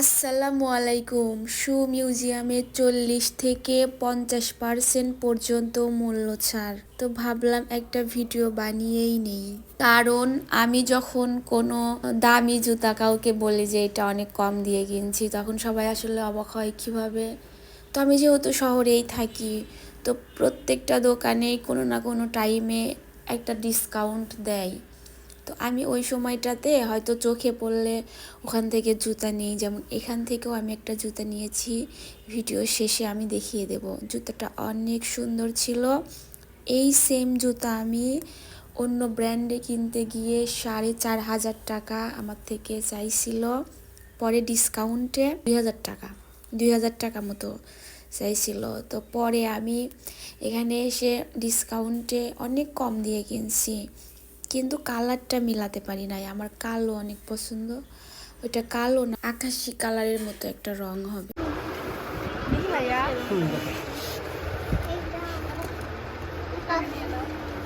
আসসালামু আলাইকুম। শু মিউজিয়ামে চল্লিশ থেকে পঞ্চাশ পার্সেন্ট পর্যন্ত মূল্য ছাড় তো ভাবলাম একটা ভিডিও বানিয়েই নেই। কারণ আমি যখন কোনো দামি জুতা কাউকে বলি যে, এটা অনেক কম দিয়ে কিনছি, তখন সবাই আসলে অবাক হয় কীভাবে? তো আমি যেহেতু শহরেই থাকি, তো প্রত্যেকটা দোকানেই কোনো না কোনো টাইমে একটা ডিসকাউন্ট দেয়। তো আমি ওই সময়টাতে হয়তো চোখে পড়লে ওখান থেকে জুতা নিই। যেমন এখান থেকেও আমি একটা জুতা নিয়েছি। ভিডিও শেষে আমি দেখিয়ে দেব। জুতাটা অনেক সুন্দর ছিল। এই সেম জুতা আমি অন্য ব্র্যান্ডে কিনতে গিয়ে সাড়ে চার হাজার টাকা আমার থেকে চাইছিল। পরে ডিসকাউন্টে দুই হাজার টাকা, দুই হাজার টাকা মতো চাইছিল। তো পরে আমি এখানে এসে ডিসকাউন্টে অনেক কম দিয়ে কিনছি। কিন্তু কালারটা মিলাতে পারি নাই। আমার কালো অনেক পছন্দ। ওইটা কালো না আকাশি কালারের মতো একটা রং হবে।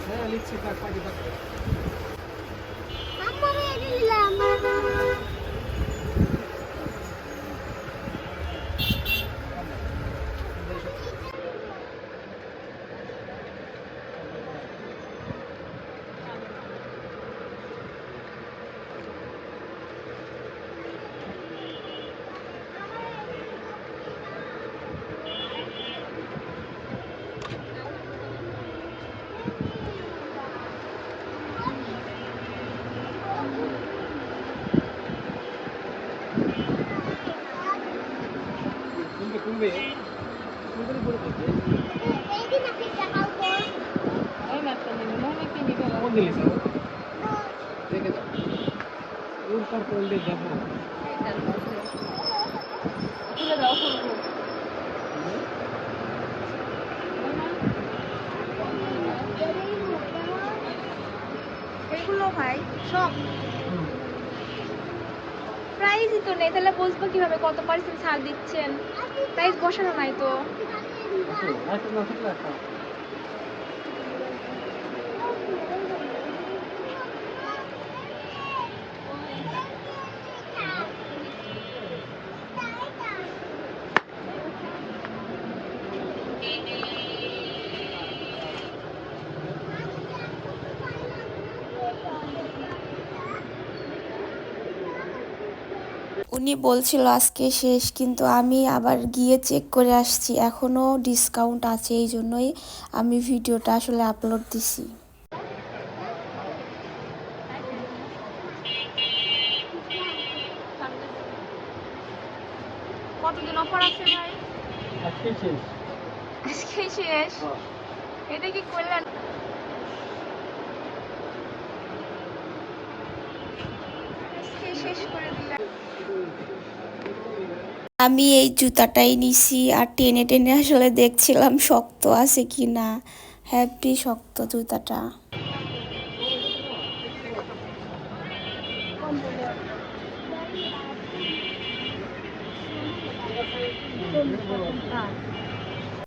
হ্যাঁ স্যার দেখে ওর পর পড়লে যাব। তুলে দাও এগুলো ভাই সব। প্রাইসই তো নেই তাহলে বুঝব কীভাবে? কত পার্সেন্ট ছাড় দিচ্ছেন? প্রাইস বসানো নাই তো। উনি বলছিল আজকে শেষ কিন্তু আমি আবার গিয়ে চেক করে আসছি। এখনও ডিসকাউন্ট আছে এই জন্যই আমি ভিডিওটা আসলে আপলোড দিছি। কতদিন অফার আছে ভাই? আজকে শেষ। আজকে শেষ? হ্যাঁ। এটা কি করলেন শেষ করে আমি এই জুতাটাই নিছি আর টেনে টেনে আসলে দেখছিলাম শক্ত আছে কি না। হ্যাপি শক্ত জুতাটা।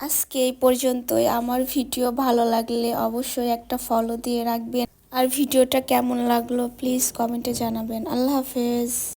আজকে এই পর্যন্তই। আমার ভিডিও ভালো লাগলে অবশ্যই একটা ফলো দিয়ে রাখবেন। আর ভিডিওটা কেমন লাগল প্লিজ কমেন্টে জানাবেন। আল্লাহ হাফেজ।